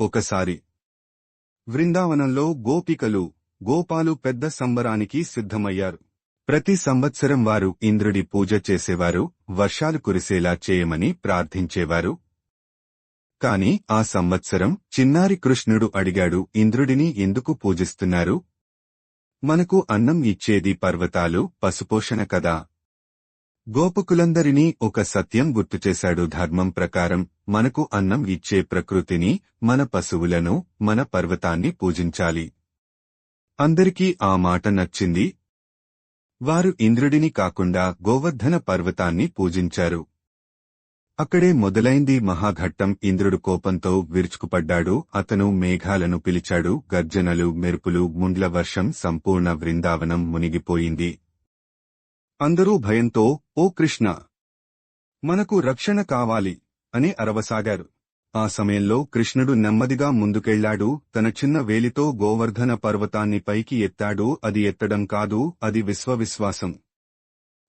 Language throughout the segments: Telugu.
ఒకసారి. వృందావనంలో గోపికలు గోపాలు పెద్ద సంబరానికి సిద్ధమయ్యారు. ప్రతి సంవత్సరం వారు ఇంద్రుడి పూజ చేసేవారు వర్షాలు కురిసేలా చేయమని ప్రార్థించేవారు. కాని ఆ సంవత్సరం చిన్నారి కృష్ణుడు అడిగాడు ఇంద్రుడిని ఎందుకు పూజిస్తున్నారు? మనకు అన్నం ఇచ్చేది పర్వతాలు పశుపోషణ కదా. గోపకులందరినీ ఒక సత్యం గుర్తుచేశాడు ధర్మం ప్రకారం మనకు అన్నం ఇచ్చే ప్రకృతిని మన పశువులను మన పర్వతాన్ని పూజించాలి. అందరికీ ఆ మాట నచ్చింది. వారు ఇంద్రుడిని కాకుండా గోవర్ధన పర్వతాన్ని పూజించారు. అక్కడే మొదలైంది మహాఘట్టం. ఇంద్రుడు కోపంతో విరుచుకుపడ్డాడు. అతను మేఘాలను పిలిచాడు. గర్జనలు మెరుపులు ముండ్ల వర్షం సంపూర్ణ వృందావనం మునిగిపోయింది. అందరూ భయంతో ఓ కృష్ణ! మనకు రక్షణ కావాలి అని అరవసాగారు. ఆ సమయంలో కృష్ణుడు నెమ్మదిగా ముందుకెళ్ళాడు తన చిన్న వేలితో గోవర్ధన పర్వతాన్ని పైకి ఎత్తాడు. అది ఎత్తడం కాదు అది విశ్వవిశ్వాసం.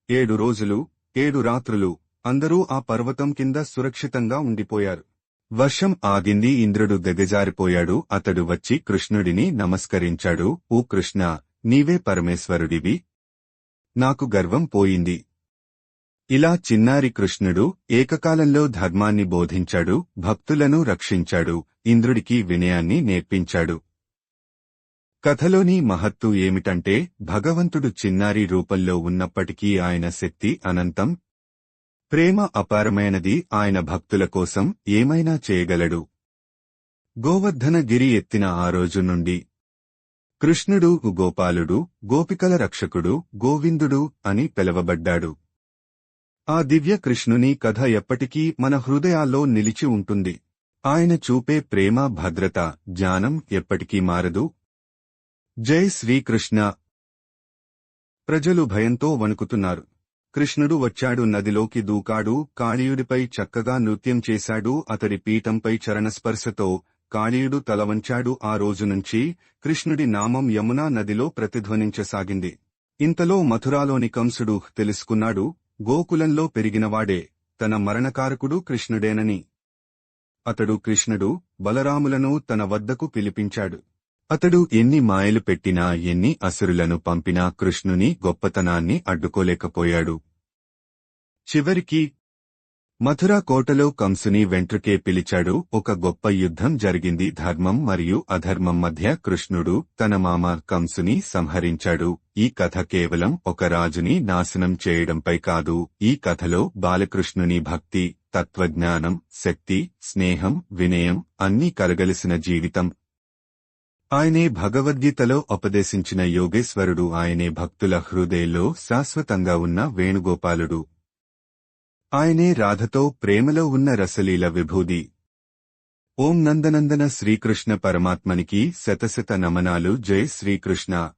ఏడు రోజులు ఏడు రాత్రులు అందరూ ఆ పర్వతం కింద సురక్షితంగా ఉండిపోయారు. వర్షం ఆగింది ఇంద్రుడు దిగజారిపోయాడు. అతడు వచ్చి కృష్ణుడిని నమస్కరించాడు. ఓ కృష్ణ! నీవే పరమేశ్వరుడివి. నాకు గర్వం పోయింది. ఇలా చిన్నారి కృష్ణుడు ఏకకాలంలో ధర్మాన్ని బోధించాడు భక్తులను రక్షించాడు ఇంద్రుడికి వినయాన్ని నేర్పించాడు. కథలోని మహత్తు ఏమిటంటే భగవంతుడు చిన్నారి రూపంలో ఉన్నప్పటికీ ఆయన శక్తి అనంతం. ప్రేమ అపారమైనది ఆయన భక్తుల కోసం ఏమైనా చేయగలడు. గోవర్ధన గిరి ఎత్తిన ఆ రోజు నుండి కృష్ణుడు గోపాలుడు గోపికల రక్షకుడు గోవిందుడు అని పిలవబడ్డాడు. ఆ దివ్య కృష్ణుని కథ ఎప్పటికీ మన హృదయాల్లో నిలిచి ఉంటుంది. ఆయన చూపే ప్రేమ భద్రత జ్ఞానం ఎప్పటికీ మారదు. జై శ్రీకృష్ణ! ప్రజలు భయంతో వణుకుతున్నారు. కృష్ణుడు వచ్చాడు నదిలోకి దూకాడు కాళీయుడిపై చక్కగా నృత్యం చేశాడు అతడి పీఠంపై చరణస్పర్శతో కాళీయుడు తలవంచాడు. ఆ రోజు నుంచి కృష్ణుడి నామం యమునా నదిలో ప్రతిధ్వనించసాగింది. ఇంతలో మథురాలోని కంసుడు తెలుసుకున్నాడు. గోకులంలో పెరిగినవాడే తన మరణకారకుడు కృష్ణుడేనని. అతడు కృష్ణుడు బలరాములను తన వద్దకు పిలిపించాడు. అతడు ఎన్ని మాయలు పెట్టినా ఎన్ని అసురులను పంపినా కృష్ణుని గొప్పతనాన్ని అడ్డుకోలేకపోయాడు. చివరికి మథురా కోటలో కంసుని వెంట్రుకే పిలిచాడు. ఒక గొప్ప యుద్ధం జరిగింది. ధర్మం మరియు అధర్మం మధ్య కృష్ణుడు తన మామ కంసుని సంహరించాడు. ఈ కథ కేవలం ఒక రాజుని నాశనం చేయడంపై కాదు. ఈ కథలో బాలకృష్ణుని భక్తి తత్వజ్ఞానం శక్తి స్నేహం వినయం అన్నీ కలగలిసిన జీవితం. ఆయనే భగవద్గీతలో ఉపదేశించిన యోగేశ్వరుడు. ఆయనే భక్తుల హృదయంలో శాశ్వతంగా ఉన్న వేణుగోపాలుడు. ఆయనే రాధతో ప్రేమలో ఉన్న రసలీల విభూది. ఓం నందనందన శ్రీకృష్ణ పరమాత్మనికి శతశత నమనాలు. జై శ్రీకృష్ణ.